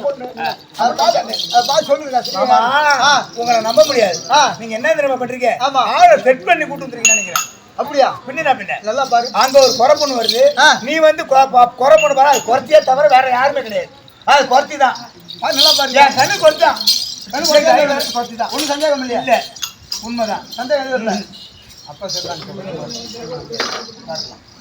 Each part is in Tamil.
பாருங்க. அது பார்த்து சொல்லுங்க மாமா, ஆ. உங்களை நம்ப முடியாது. நீங்க என்ன தெரியுமா பண்றீங்க. ஆளை செட் பண்ணி கூட்டு வந்துருக்கீங்கன்னு நினைக்கிறேன். அப்படியா? பின்னா பின்ன? நல்லா பாரு. அங்க ஒரு குறை பொண்ணு வருது. நீ வந்து குறை பொண்ணு பாரு. அது குறைச்சியே தவிர வேற யாருமே கிடையாது. அது குறைச்சி தான் நல்லா பாரு. என் கண்ணு குறைச்சான் குறைச்சா தான் ஒண்ணும் சந்தேகம் இல்லையா? இல்ல. உண்மைதான். சந்தேகம் எதுவும் இல்ல. அப்ப சொல்றாங்க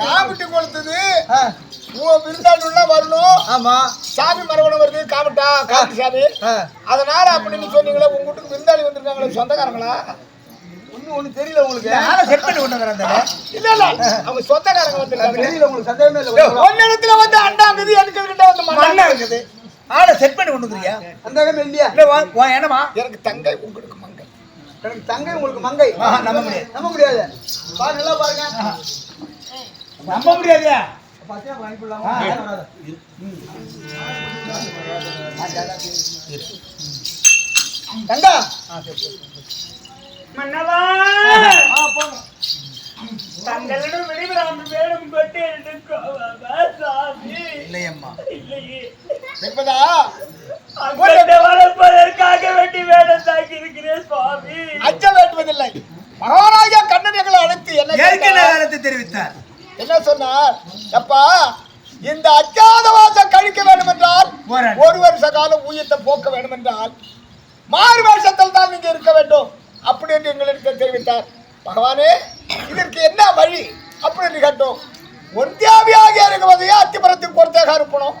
காமிட்டு கொடுத்தது. உன் விருந்தாண்டுள்ள வரணும். ஆமா. சாமி மரபணம் வருது காமிட்டா காமிட்டு சாமி. அதனால அப்படின்னு சொன்னீங்களே உங்க வீட்டுக்கு விருந்தாளி வந்திருக்காங்களே சொந்தக்காரங்களா? ஒண்ணு ஒண்ணு தெரியல உங்களுக்கு. ஆளை செட் பண்ணி கொண்டு வரேன் அந்த இல்ல இல்ல. அவங்க சொந்தக்காரங்க வந்திருக்காங்க தெரியல உங்களுக்கு சந்தேகமே இல்ல. ஒன்னிடத்துல வந்து அண்டாங்குது எனக்கு கிட்ட வந்து மண்ணா? இருக்குது. ஆளை செட் பண்ணி கொண்டு வந்துறியா சந்தேகமே இல்லையா? இல்ல வா என்னமா எனக்கு தங்கை உங்களுக்கு எனக்கு தங்கை உங்களுக்கு மங்கை. நம்ப முடியாது. நம்ப முடியாது. பாருங்க நல்லா பாருங்க. நம்ப முடியாது. தங்கா. மன்னவா. ஆ போங்க. தங்களிடம் விடைபெறாமல் வேணும் கொண்டு எடுக்கோவா சாமி இல்லையம்மா. இல்லையே. வளர்ப்பதற்காக வேண்டி வேடம் தாக்கி இருக்கிறேன் சுவாமி. அஞ்ச வேண்டுவதில்லை. மகாராஜா கண்ணனைகளை அழைத்து என்ன? காலத்தை தெரிவித்தார். என்ன சொன்னார்? அப்பா இந்த அஜாதவாசம் கழிக்க வேண்டும் என்றால். ஒரு வருஷ காலம் ஊயத்தை போக்க வேண்டும் என்றால் மாறு வேஷத்தில் தான் நீங்க இருக்க வேண்டும் அப்படி என்று எங்களுக்கு தெரிவித்தார். பகவானே இதற்கு என்ன வழி? அப்படி என்று கேட்டோம். ஒன்றியாவியாக இருக்குவதையே அத்திமரத்துக்கு பொறுத்தாக அனுப்பணும்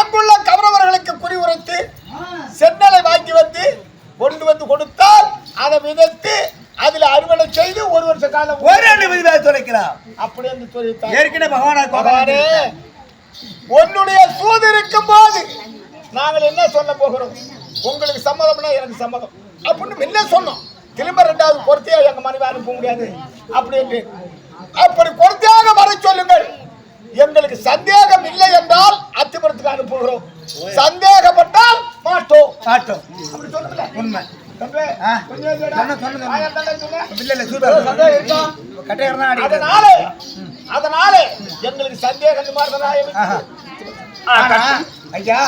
அங்குள்ள கவரவர்களுக்கு குறி உரைத்து சென்னலை வாங்கி வந்து கொண்டு வந்து கொடுத்தால் அதை விதைத்து அதில் அறுவடை செய்து ஒரு வருஷ காலம் ஒரு ரெண்டு விதிவாக துளைக்கலாம். அப்படி என்று தெரிவித்தார் ஏற்கனவே பகவானா பகவானே உன்னுடைய சூது இருக்கும் போது நாங்கள் என்ன சொல்ல போகிறோம்? உங்களுக்கு சம்மதம்னா எனக்கு சம்மதம். அப்படின்னு என்ன சொன்னோம். திரும்ப ரெண்டாவது பொறுத்தையா எங்க மனைவி அனுப்ப முடியாது? அப்படி என்று. அப்படி பொறுத்தையாக வர சொல்லுங்கள். எங்களுக்கு சந்தேகம் இல்லை என்றால் அத்திபுரத்துக்கு அனுப்புகிறோம். சந்தேகப்பட்டால் மாட்டோம். காட்டும் அப்படி சொல்லுங்களேன். உண்மை. அதனால அதனால எங்களுக்கு சந்தேகம் ஐயா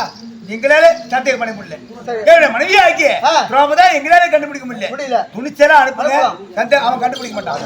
எங்களால சந்தேகம் பண்ண முடியல. என்னுடைய மனைவி ஆக்கிய ஆ. திரௌபதா எங்களால கண்டுபிடிக்க முடியல. முடியல. துணிச்சலா அனுப்புங்க. சந்தேகம் அவன் கண்டுபிடிக்க மாட்டான்.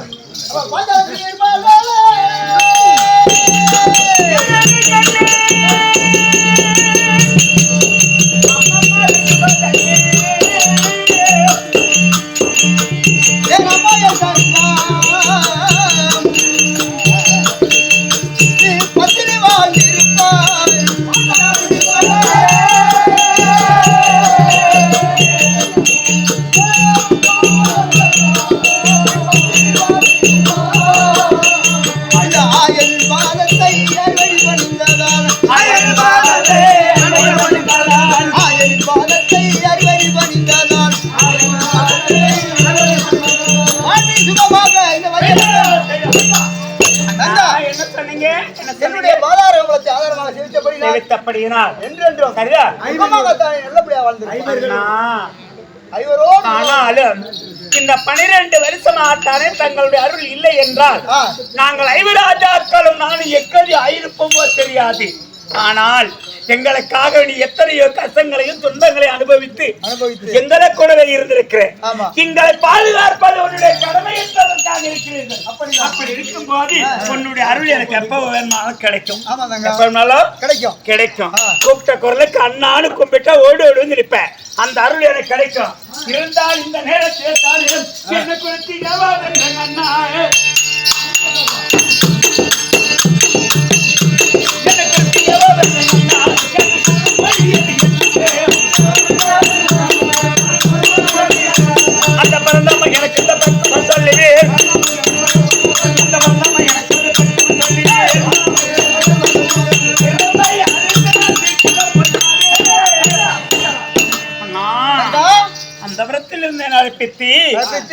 செலுத்தப்படுகிறார் என்றென்றும் சரியா? நல்லபடியா ஆனாலும் இந்த பனிரெண்டு வருஷமாகத்தானே தங்களுடைய அருள் இல்லை என்றால். நாங்கள் ஐவராஜாக்களும் நானும் எக்கடி ஆயிருப்போமோ தெரியாது. ஆனால் எங்களுக்காக நீ எத்தனையோ கஷ்டங்களையும் துன்பங்களையும் அனுபவித்து எங்களை கூடவே இருந்திருக்கிறேன். எங்களை பாதுகாப்பது உன்னுடைய கடமை என்பதற்காக இருக்கிறீர்கள். அப்படி இருக்கும் போது உன்னுடைய அருள் எனக்கு எப்ப வேணுமானாலும் கிடைக்கும். கிடைக்கும். கூப்பிட்ட குரலுக்கு அண்ணான்னு கும்பிட்டா ஓடு ஓடுன்னு நிற்பேன். அந்த அருள் எனக்கு கிடைக்கும். இருந்தால் இந்த நேரத்தில் என்ன குறித்து அண்ணா என்று.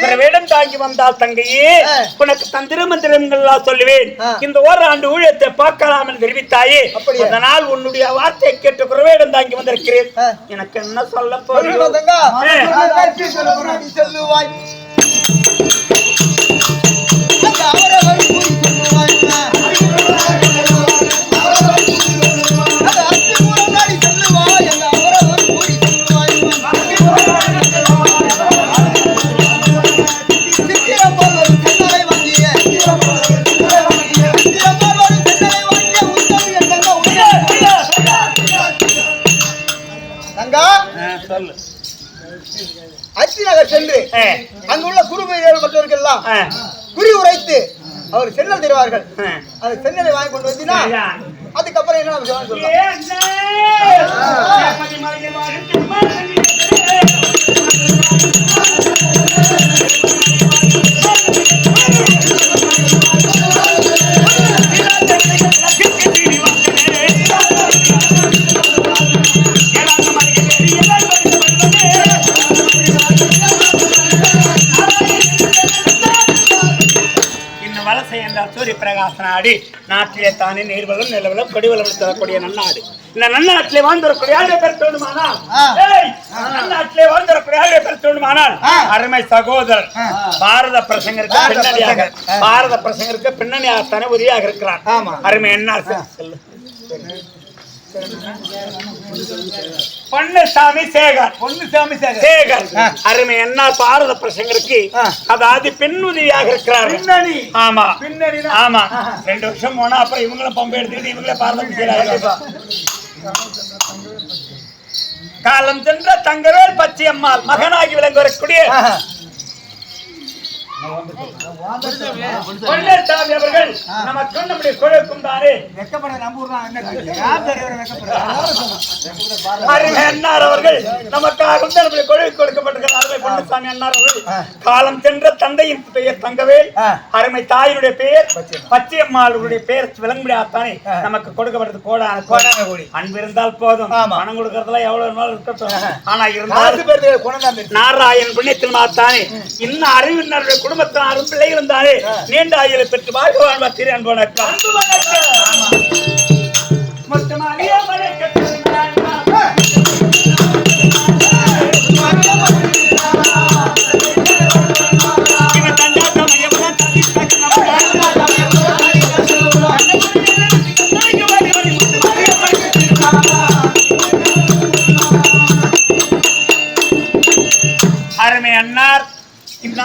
பிற வேடம் தாங்கி வந்தால் தங்கையே. உனக்கு தந்திர மந்திரங்கள் சொல்லுவேன். இந்த ஓராண்டு ஊழியத்தை பார்க்கலாம் என்று தெரிவித்தாயே? அதனால் உன்னுடைய வார்த்தை கேட்டு குறவேடம் தாங்கி வந்திருக்கிறேன். எனக்கு என்ன சொல்ல போறீங்க আল্লাহ நாடு நாட்டிலே தானே நீர்வளம் நிலவளம் கொடிவளம் தரக்கூடிய நன்னாடு. இந்த நன்னாட்டிலே வாழ்ந்திருக்கூடிய யாருடைய பேர் தோணுமானால் நன்னாட்டிலே வாழ்ந்திருக்கூடிய யாருடைய பேர் தோணுமானால் அருமை சகோதரர். பாரத பிரசங்கருக்கு பின்னணியாக. பாரத பிரசங்கருக்கு பின்னணியாகத்தானே உதவியாக இருக்கிறார். ஆமா. அருமை என்ன சொல்லு. பொன்னுசாமி சேகர். பொன்னுசாமி சேகர். சேகர். அருமை என்ன பாரத பிரசங்கருக்கு. அதாவது பெண் உதவியாக இருக்கிறார். பின்னணி. ஆமா. பின்னணி ஆமா. ரெண்டு வருஷம் போனா அப்புறம் இவங்களும் பம்பை எடுத்துக்கிட்டு இவங்களே பாரதம் செய்யறாங்க காலம் சென்ற தங்கவேல் பச்சையம்மாள் மகனாகி விளங்க வரக்கூடிய பொன்னேசாமி அவர்கள் நமக்கு நம்முடைய குழுக்கும் தானே வெக்கப்பட நம்ம ஊர் தான் என்ன காட்சி? யார் பெரியவர் வெக்கப்படுறா? அருமை அண்ணார் அவர்கள் நமக்காக வந்து நம்முடைய கொழுவி கொடுக்கப்பட்டிருக்கிற அருமை பொன்னுசாமி அண்ணார் அவர்கள் காலம் சென்ற தந்தையின் பெயர் தங்கவேல். அருமை தாயினுடைய பெயர் பச்சையம்மாளுடைய பெயர் விளங்கும்படியாத்தானே நமக்கு கொடுக்கப்பட்டது கோடான கோடான கோடி. அன்பு இருந்தால் போதும். பணம் கொடுக்கறதுலாம் எவ்வளவு நாள் இருக்கட்டும் ஆனா இருந்தாலும் நாராயண் புண்ணியத்தில் மாத்தானே இன்னும் அறிவினருடைய குடும்பத்தினாரும் பிள்ளைகள் இருந்தாலே நீண்ட ஆயுளை பெற்று வாழ்க வாழ்வா திரு அன்பு வணக்கம். மொத்தமா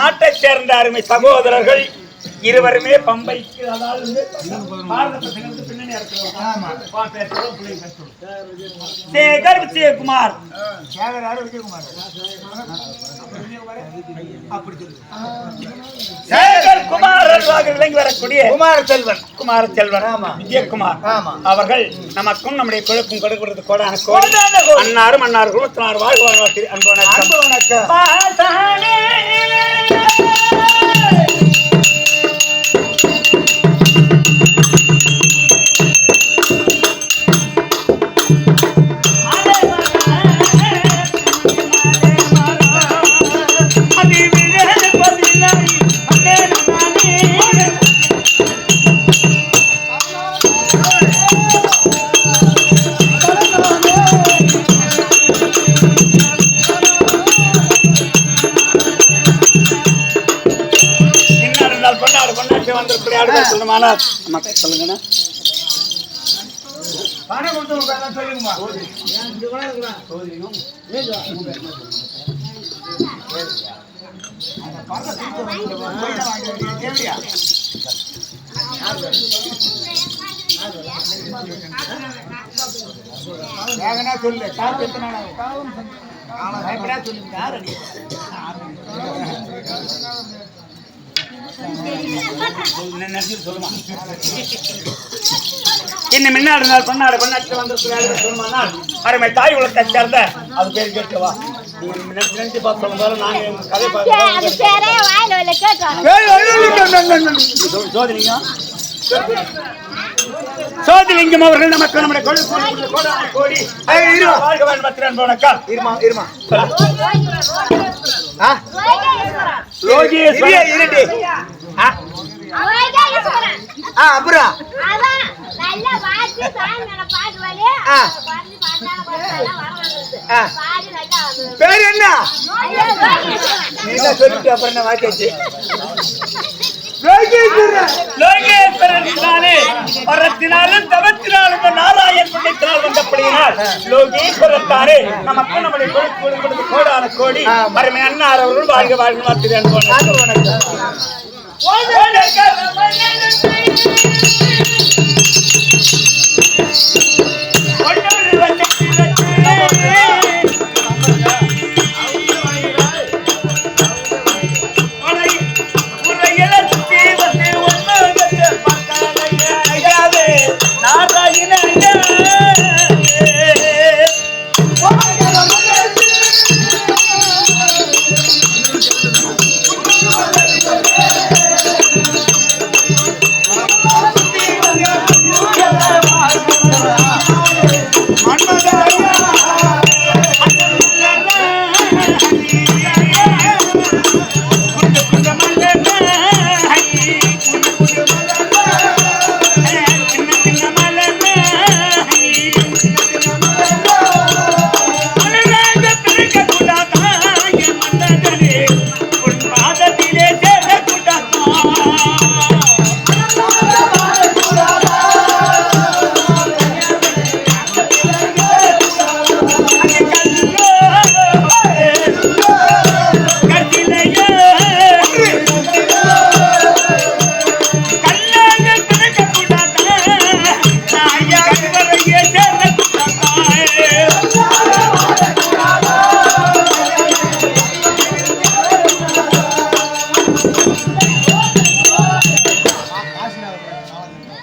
நாட்டை சேர்ந்த அருமை சகோதரர்கள் இருவருமே பம்பைக்கு அதாவது பின்னணி. சேகர் விஜயகுமார். சேகர் குமாரர்களாக விளங்கி வரக்கூடிய குமார செல்வன் குமார செல்வன் ஆமா. விஜயகுமார். ஆமா. அவர்கள் நமக்கும் நம்முடைய குழுக்கும் கொடுக்கிறது கோடான கோடி. கோடி. அன்னாரும் அன்னார் குழுத்தினார் வாழ்க வாழ்வாத்தி அன்பு வணக்கம். அன்பு மக்கள் சொல்லுங்கண்ணா. சொல்லு. கொடுத்து உங்க சொல்லு என்ன மின்னாடு நாள் பண்ணாடு வந்திருக்கிறார்கள் சொல்லுமானால் அருமை தாய் உலகத்தை சேர்ந்த அது பேர் கேட்கவா நீங்க நினைச்சு நினைச்சு பார்த்து சொல்லும்போது நாங்க உங்க கதை அது பேரே வாயில வரல கேட்டோம் பார்த்து ஜோதிலிங்கம் சோதிலிங்கம் அவர்கள் நமக்கு நம்முடைய கொடு வணக்கம் இருமா இருமா அப்புறம். பேர் என்ன? சொல்லிட்டு அப்புறம் என்ன வாக்கியாச்சு லோகேஸ்வரனாலே வரத்தினாலும் தவத்தினாலும் நாராயண் புண்ணியத்தினால் வந்தபடியினால் லோகேஸ்வரத்தாரே நமக்கு நம்முடைய கொடுத்து கொடுக்கிறது கோடான கோடி. அருமை அண்ணார் அவர்கள் வாழ்க வாழ்க மாத்திரன்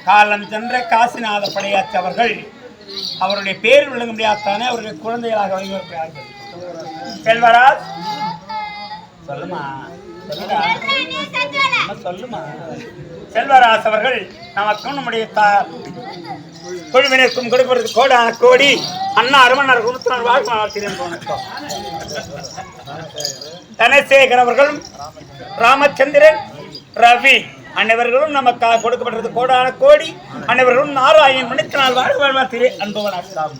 காலம் சென்ற காசிநாத படையாச்சி அவர்கள் அவருடைய பேர் விளங்க முடியாதானே அவருடைய குழந்தைகளாக வழிவகுக்கிறார்கள் செல்வராஜ்? சொல்லுமா. சொல்லுமா. செல்வராஜ் அவர்கள் நமக்கும் நம்முடைய குழுவினருக்கும் கொடுப்பதற்கு கோடான கோடி அண்ணா அருமனார் குருத்தனர் வாழ்க்கை வணக்கம். தனசேகர் அவர்களும் ராமச்சந்திரன் ரவி அனைவர்களும் நமக்கு கொடுக்கப்பட்டது கோடான கோடி. அனைவர்களும் நாராயண் மணித்தினால் நாள் வாழ்வாழ்வா திரு வணக்கம்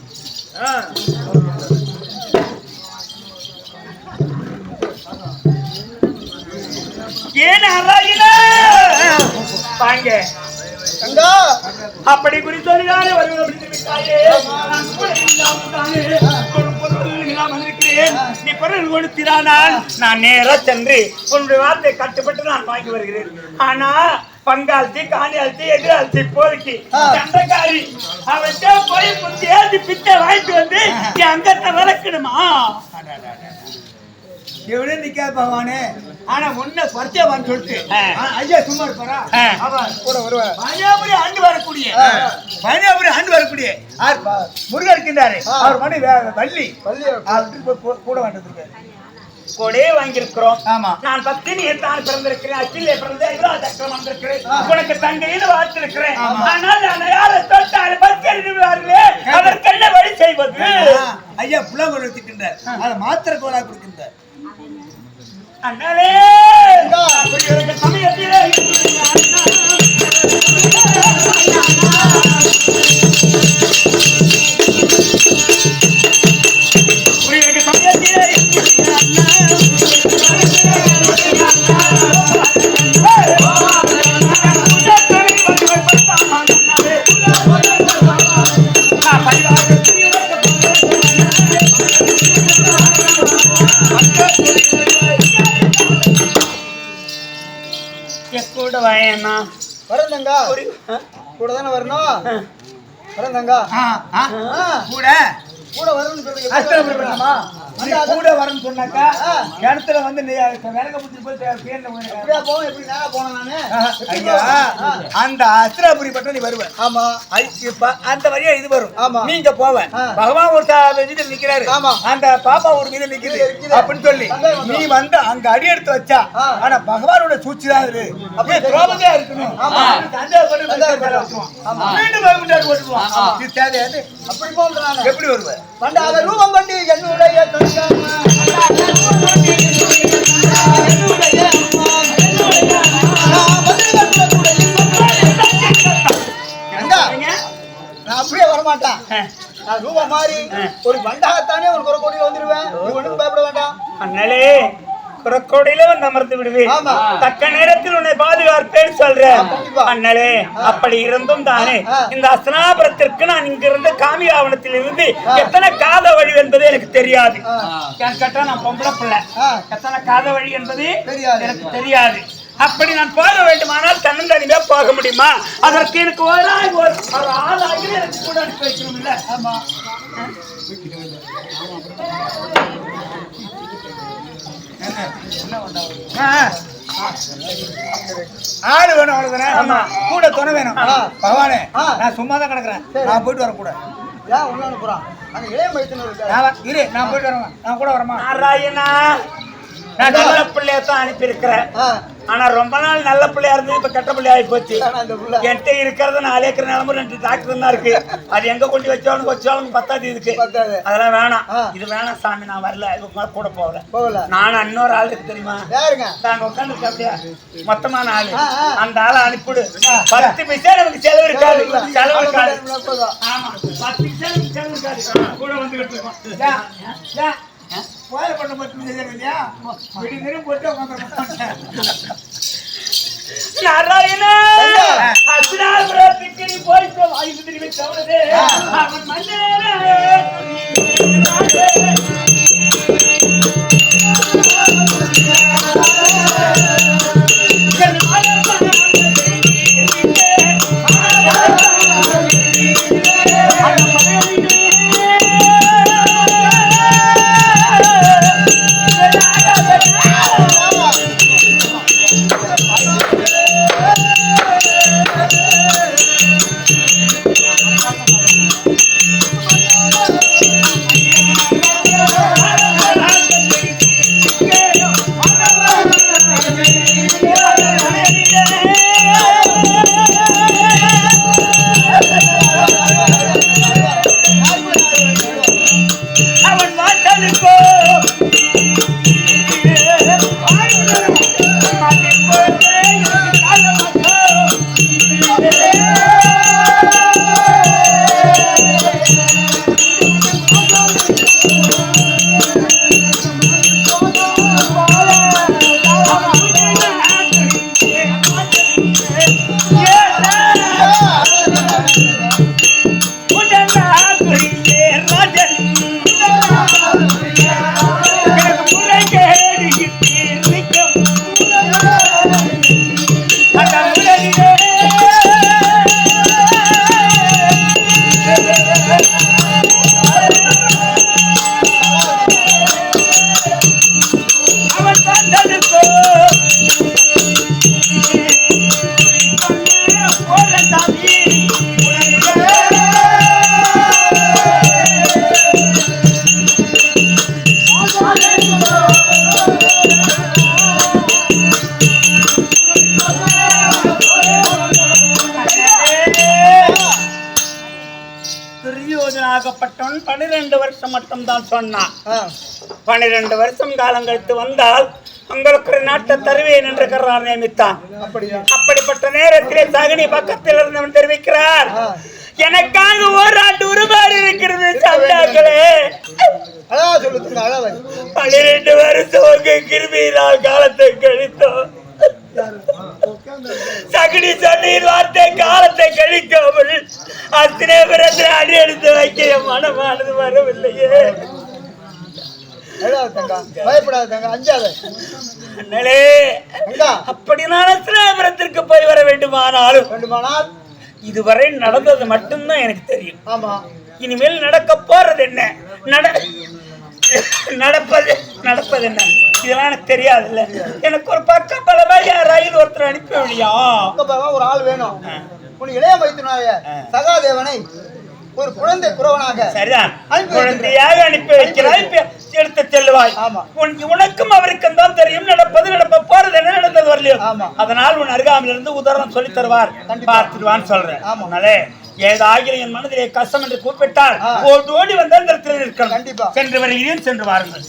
ஏன் நாராயணா வாங்க அப்படி குறித்து வருவது நீ பொருள் கொடுத்திரானால் நான் நேரா சென்று உன்னுடைய வார்த்தை கட்டுப்பட்டு நான் வாங்கி வருகிறேன். ஆனா பங்காளத்தி காணியாழ்த்தி எதிராழ்த்தி இப்போதைக்கு சண்டைக்காரி அவன்கிட்ட போய் முந்தி ஏத்தி பிச்சை வாங்கிட்டு வந்து என் அங்கத்தை வளர்க்கணுமா எவ்வளவு நிக்காது பகவானே. ஆனா முன்ன பரிச்சயவான்னு சொல்லிட்டு. ஐயா சும்மா இருப்பாரா? கூட வருவார் பயனாபுரி ஆண்டு வரக்கூடிய. பயனாபுரி ஆண்டு வரக்கூடிய. முருகன் இருக்கின்றாரு. அவர் மணி வள்ளி. வள்ளி. கூட வந்துருக்காரு. கொடே வாங்கியிருக்கிறோம். ஆமா. நான் பத்தினியை தான் பிறந்திருக்கிறேன். அச்சிலே பிறந்த இவ்வளோ சக்கரம் வந்திருக்கிறேன். உனக்கு தங்கையில் வாழ்த்திருக்கிறேன். ஆனால் நான் யாரை தொட்டாலும் பத்திரிவார்களே அதற்கு என்ன வழி செய்வது? ஐயா புலவர் வச்சுக்கின்றார் அதை மாத்திர கோலா கொடுக்கின்றார். அண்ணலே! எனக்கு சமயத்திலே நாராயணா வரேன் தங்கா? கூட தானே வரணும்? வரேன் தங்கா கூட. கூட வரணும்னு சொல்றீங்க. கூட வரேன்னு சொன்னாக்கா ஆ. கிணத்துல வந்து நீ விறக பிடிச்சி போய் பேர்ல அப்படியே போவோம் எப்படி நேரா போனேன் நானு? ஐயா அந்த அஸ்திராபுரி பட்டம் நீ வருவ. ஆமா. அந்த வழியா இது வரும். ஆமா. நீங்க போவேன். பகவான் ஒரு இதுல நிக்கிறாரு. ஆமா. அந்த பாப்பா ஒரு மீது நிக்குது. அப்படின்னு சொல்லி நீ வந்து அங்க அடி எடுத்து வச்சா. ஆனா பகவானோட சூழ்ச்சி தான் இது அப்படி நீ திரௌபதியா இருக்கணும். மீண்டும் தேவையாது. அப்படி போன்ற நானு. எப்படி வருவ? பண்டாத ரூபம் கொண்டு என்னுடைய அப்படியே வரமாட்டேன். நான் ரூபம் மாறி ஒரு பண்டாகத்தானே ஒரு குறை கோடியில் வந்துருவேன். ஒண்ணும் பயப்பட வேண்டாம். அண்ணலே குரக்கோடையில வந்து அமர்ந்து விடுவேன். தக்க நேரத்தில் உன்னை பாதுகாப்பேன்னு சொல்றேன். அண்ணலே அப்படி இருந்தும் தானே. இந்த அஸ்னாபுரத்திற்கு நான் இங்கிருந்து காமியாவனத்தில் இருந்து எத்தனை காத வழி என்பது எனக்கு தெரியாது. கேட்டா நான் பொம்பளை பிள்ளை. எத்தனை காத வழி என்பது. எனக்கு தெரியாது. அப்படி நான் போக வேண்டுமானால் தன்னந்தனிமே போக முடியுமா? அதற்கு எனக்கு ஒரு ஆள் ஒரு ஒரு ஆளாகி எனக்கு கூட அனுப்பி வைக்கணும் இல்ல ஆமா ஆ. ஆளு வேணும் அவ்வளவுதானே ஆமா. கூட துணை வேணும். பகவானே. நான் சும்மா தான் கிடக்குறேன். நான் போயிட்டு வரேன் கூட ஏன் ஒண்ணு அனுப்புறான் அங்க இளைய மைத்தனர் இரு நான் போயிட்டு வரேன் நான் கூட வரமா நாராயணா நான் நல்ல பிள்ளைய தான் அனுப்பி இருக்கிறேன் ஆ, ஆனா ரொம்ப நாள் நல்ல பிள்ளையா இருந்து இப்ப கெட்ட பிள்ளையா போச்சு ஆனா அந்த புள்ள. என்கிட்ட இருக்கிறது நாலு ஏக்கர் நிலமும் ரெண்டு டாக்டர் தான் இருக்கு. அது எங்க கொண்டு வச்சாலும் வச்சாலும் பத்தாது இதுக்கு. அதெல்லாம் வேணாம். இது வேணாம் சாமி நான் வரல. மேல கூட போகல. போகல. நானும் இன்னொரு ஆள் இருக்கு தெரியுமா? நாங்க உட்காந்து அப்படியா மொத்தமான ஆளு. அந்த ஆளை அனுப்பிடு பத்து பைசா நமக்கு செலவு இருக்காது. செலவு இருக்காது. ஆமா. பத்து பைசா செலவு இருக்காது. கூட வந்துகிட்டு இருக்கோம்? கோயில பண்ண மட்டும் செய்யறது இல்லையா? விடி நேரம் போட்டு உட்காந்துருக்கேன் நாராயணா தங்கா. அசுராபுரத்துக்கு நீ போயிட்டு வாய்ப்பு திரும்பி தவறதே அவன் மன்னரே. துரியோதனாகப்பட்டவன் பன்னிரண்டு வருஷம் மட்டும் தான் சொன்னான் பன்னிரண்டு வருஷம் காலம் கழித்து வந்தால் உங்களுக்கு நாட்டை தருவேன் என்று கர்றார் நியமித்தான். அப்படிப்பட்ட நேரத்திலே சகுனி பக்கத்தில் இருந்தவன் தெரிவிக்கிறார். எனக்காக ஓராண்டு உருமாறி இருக்கிறது அழகா பன்னிரண்டு வருஷம் உங்க கிருமியினால் காலத்தை கழித்தோம். சகுனி சொன்னீர் வார்த்தை காலத்தை கழிக்காமல் அத்தனை பிறத்தில் அடி எடுத்து வைக்க என் மனமானது வரவில்லையே. அப்படி நான் அஸ்தினாபுரத்திற்கு போய் வர வேண்டுமானாலும் வேண்டுமானால்? இதுவரை நடந்தது மட்டும்தான் எனக்கு தெரியும். ஆமா. இனிமேல் நடக்க போறது என்ன? நட நடப்பது நடப்பது என்ன? இதெல்லாம் எனக்கு தெரியாதுல்ல. எனக்கு ஒரு பக்க பலமா என் ரயில் ஒருத்தர் அனுப்பி வழியா ஒரு ஆள் வேணும். உன் இளைய மைத்துனாய சகாதேவனை ஒரு குழந்தை குறவனாக சரிதான். குழந்தையாக அனுப்பி வைக்கிறாய் எடுத்து. உன் உனக்கும் அவருக்கும் தான் தெரியும். நடப்பது நடப்ப போறது என்ன நடந்தது வரலையோ. அதனால் உன் அருகாமையில இருந்து உதாரணம் சொல்லி தருவார். பார்த்துடுவான்னு சொல்றேன். ஆமா. அதனாலே ஏதாகிலும் என் மனதிலே கஷ்டம் என்று கூப்பிட்டால். ஓடி ஓடி வந்த இந்த இடத்துல இருக்கணும் கண்டிப்பா. சென்று வருகிறேன் சென்று வாருங்கள்.